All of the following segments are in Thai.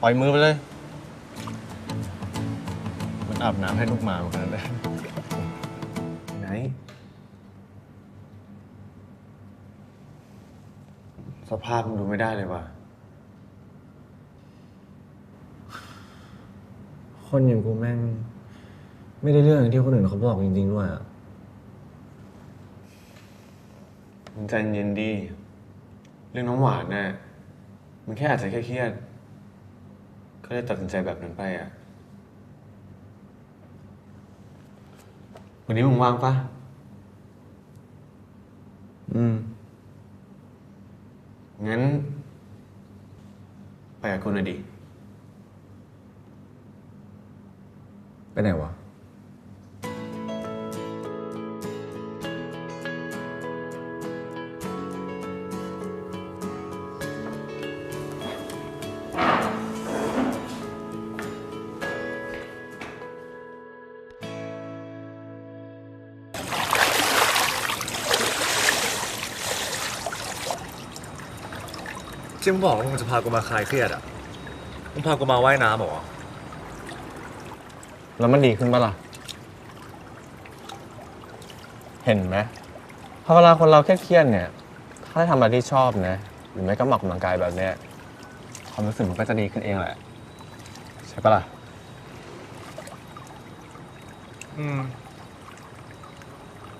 ปล่อยมือไปเลย มันอาบน้ำให้ลูกหมาเหมือนกันเลยไหน สภาพมันดูไม่ได้เลยว่ะ คนอย่างกูแม่ง ไม่ได้เรื่องอย่างที่คนอื่นเขาบอกจริงๆด้วยอะมันใจเย็นดี เรื่องน้องหวานน่ะมันแค่อาจจะแค่เครียด ก็เลยตัดสินใจแบบนั้นไปอะ วันนี้มึงว่างปะอืม งั้น ไปกับคุณหน่อยดิ ไปไหนวะ ที่มึงบอกว่ามึงจะพากูมาคลายเครียดอะมึงพากูมาว่ายน้ำเหรอแล้วมันดีขึ้นปะล่ะ เห็นไหมพอเวลาคนเราเครียดๆเนี่ย ถ้าได้ทำอะไรที่ชอบนะ หรือไม่ก็หมักกำลังกายแบบเนี้ยความรู้สึกมันก็จะดีขึ้นเองแหละ ใช่ปะล่ะ อืม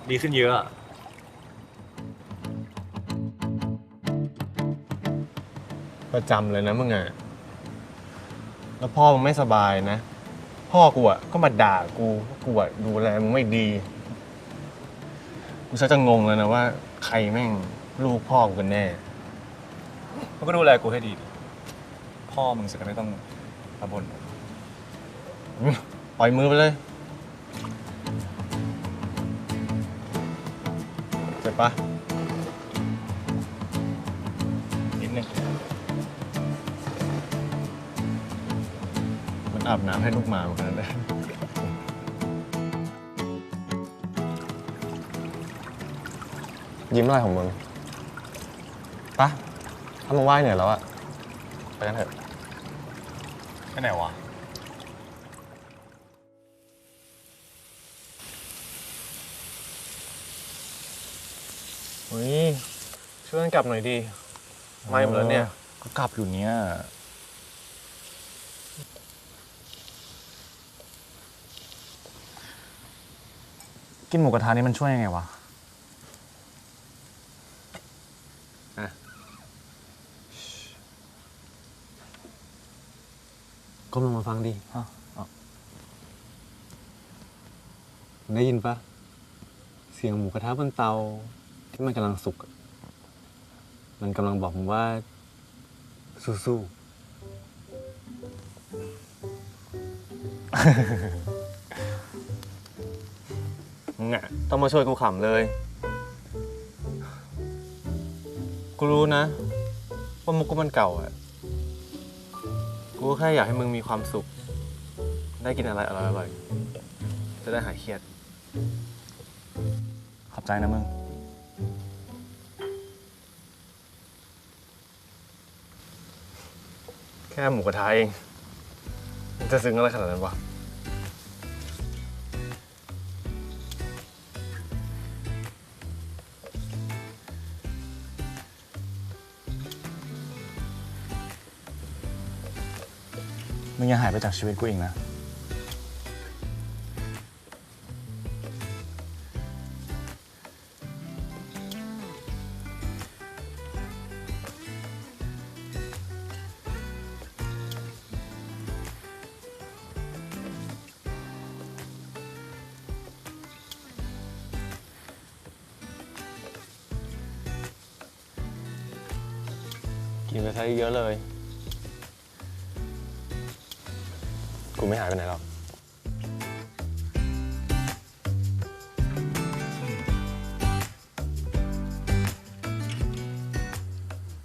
ดีขึ้นเยอะอะ ประจำเลยนะมึงอะแล้วพ่อมึงไม่สบายนะ พ่อกูอะก็มาด่ากูว่ากูอะดูแลมึงไม่ดี กูชักจะงงเลยนะว่า ใครแม่งลูกพ่อกูกันแน่มึงก็ดูแลกูให้ดีดิพ่อมึงจะได้ไม่ต้องมาบ่นปล่อยมือไปเลยเจ็บปะ อาบน้ำให้ลูกหมาเหมือนกันเลยยิ้มอะไรของมึงปะถ้ามึงไหว้เหนื่อยแล้วอะไปกันเถอะไปไหนวะ เฮ้ยช่วยกันกลับหน่อยดี ไม่หมดแล้วเนี่ย ก็กลับอยู่เนี้ย กินหมูกระทะนี่มันช่วยยังไงวะ ก้มลงมาฟังดิฮะอ๋อ ได้ยินปะเสียงหมูกระทะบนเตาที่มันกำลังสุกอะมันกำลังบอกมึงว่า สู้มึ งอะต้องมาช่วยกูขำเลย กูรู้นะ ว่ามุกกูมันเก่าอะกูก็แค่อยากให้มึงมีความสุข ได้กินอะไรอร่อยๆ จะได้หายเครียด ขอบใจนะมึง แค่หมูกระทะเองมึงจะซึ้งอะไรขนาดนั้นวะ มึงยังหายไปจากชีวิตกูอีกนะ กินไปซะเยอะเลย กูไม่หายไปไหนหรอก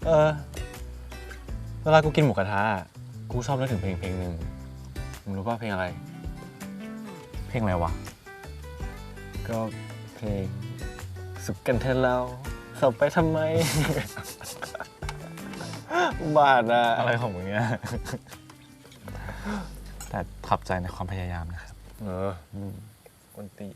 เออ เวลากูกินหมูกระทะอะกูชอบนึกถึงเพลงเพลงหนึ่งมึงรู้ป่ะเพลงอะไร เพลงอะไรวะ ก็เพลงสุขกันเถอะเราสบไปทำไม บาดอะอะไรของมึงเนี่ย แต่ขอบใจในความพยายามนะครับ เออคนตี